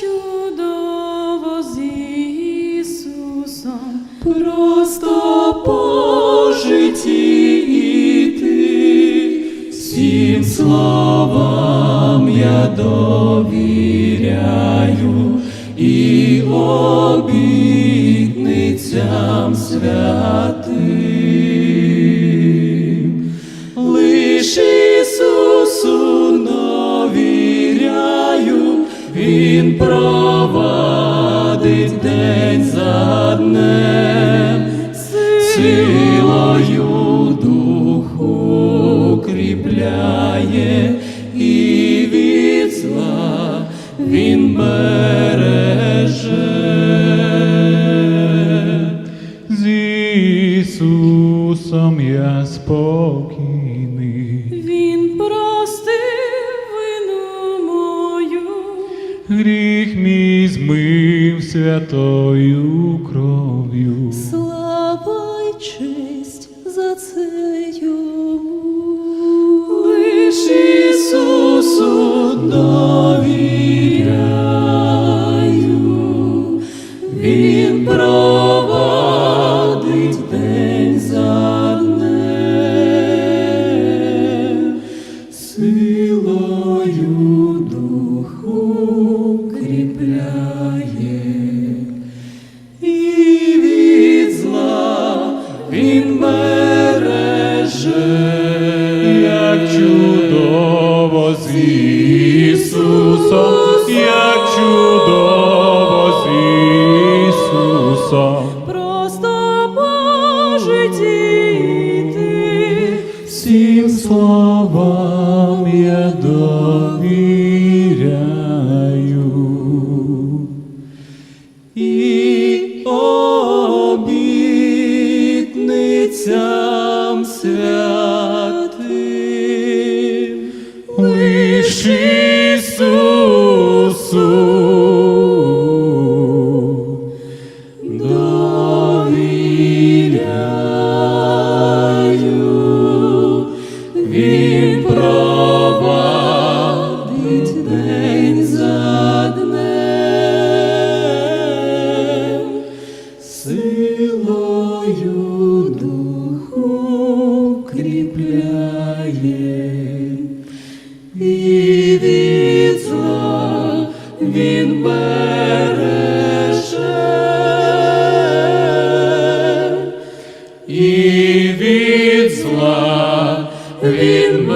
чудово з Ісусом. Просто по житті іти, всім словам я довіряю і обітницям святим. Він провадить день за днем, силою духу укріпляє і від зла Він береже. З Ісусом я спокійний, Він гріх мій змив святою кров'ю. Слава й честь за це йому. Лиш Ісусу довіряю, чудово з Ісусом, як чудово з Ісусом. Просто по житті. Всім словам я довіряю і обітницям святим він береже і від зла він.